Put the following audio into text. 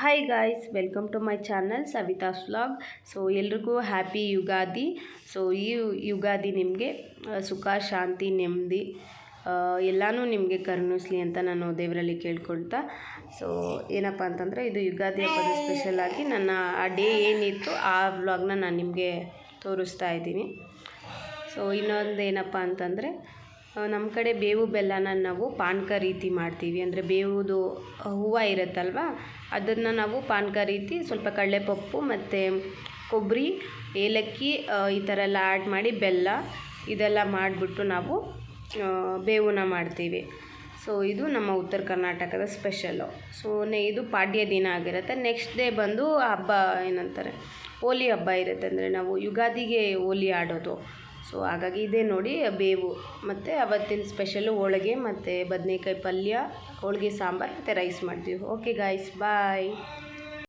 Hi guys welcome to my channel Savita's vlog so ಎಲ್ರಿಗೂ happy Ugadi. So ಈ ಯುಗಾದಿ ನಿಮಗೆ ಸುಖ, ಶಾಂತಿ, ನೆಮ್ಮದಿ ಎಲ್ಲನೂ ನಿಮಗೆ ಕರುಣಿಸ್ಲಿ ಅಂತ ನಾನು ದೇವರಲ್ಲಿ ಕೇಳ್ಕೊಳ್ತಾ. ಸೊ ಏನಪ್ಪ ಅಂತಂದರೆ, ಇದು ಯುಗಾದಿ ಹಬ್ಬದ ಸ್ಪೆಷಲಾಗಿ ನನ್ನ, ಆ ಡೇ ಏನಿತ್ತು ಆ ವ್ಲಾಗ್ನ ನಾನು ನಿಮಗೆ ತೋರಿಸ್ತಾ ಇದ್ದೀನಿ. ಸೊ ಇನ್ನೊಂದು ಏನಪ್ಪ ಅಂತಂದರೆ ನಮ್ಮ ಕಡೆ ಬೇವು ಬೆಲ್ಲನ ನಾವು ಪಾನಕ ರೀತಿ ಮಾಡ್ತೀವಿ. ಅಂದರೆ ಬೇವುದು ಹೂವು ಇರುತ್ತಲ್ವ, ಅದನ್ನು ನಾವು ಪಾನಕ ರೀತಿ ಸ್ವಲ್ಪ ಕಡಲೆಪಪ್ಪು ಮತ್ತು ಕೊಬ್ಬರಿ, ಏಲಕ್ಕಿ ಈ ಥರ ಎಲ್ಲ ಆ್ಯಡ್ ಮಾಡಿ ಬೆಲ್ಲ ಇದೆಲ್ಲ ಮಾಡಿಬಿಟ್ಟು ನಾವು ಬೇವನ್ನ ಮಾಡ್ತೀವಿ. ಸೊ ಇದು ನಮ್ಮ ಉತ್ತರ ಕರ್ನಾಟಕದ ಸ್ಪೆಷಲ್ಲು ಸೊ ನೆ, ಇದು ಪಾಡ್ಯ ದಿನ ಆಗಿರುತ್ತೆ. ನೆಕ್ಸ್ಟ್ ಡೇ ಬಂದು ಹಬ್ಬ ಏನಂತಾರೆ, ಹೋಲಿ ಹಬ್ಬ ಇರುತ್ತೆ. ಅಂದರೆ ನಾವು ಯುಗಾದಿಗೆ ಹೋಲಿ ಆಡೋದು. ಸೊ ಹಾಗಾಗಿ ಇದೇ ನೋಡಿ, ಬೇವು, ಮತ್ತು ಅವತ್ತಿನ ಸ್ಪೆಷಲು ಹೋಳಿಗೆ, ಮತ್ತು ಬದನೇಕಾಯಿ ಪಲ್ಯ, ಹೋಳಿಗೆ ಸಾಂಬಾರು, ಮತ್ತು ರೈಸ್ ಮಾಡ್ತೀವಿ. ಓಕೆ ಗಾಯ್ಸ್ ಬಾಯ್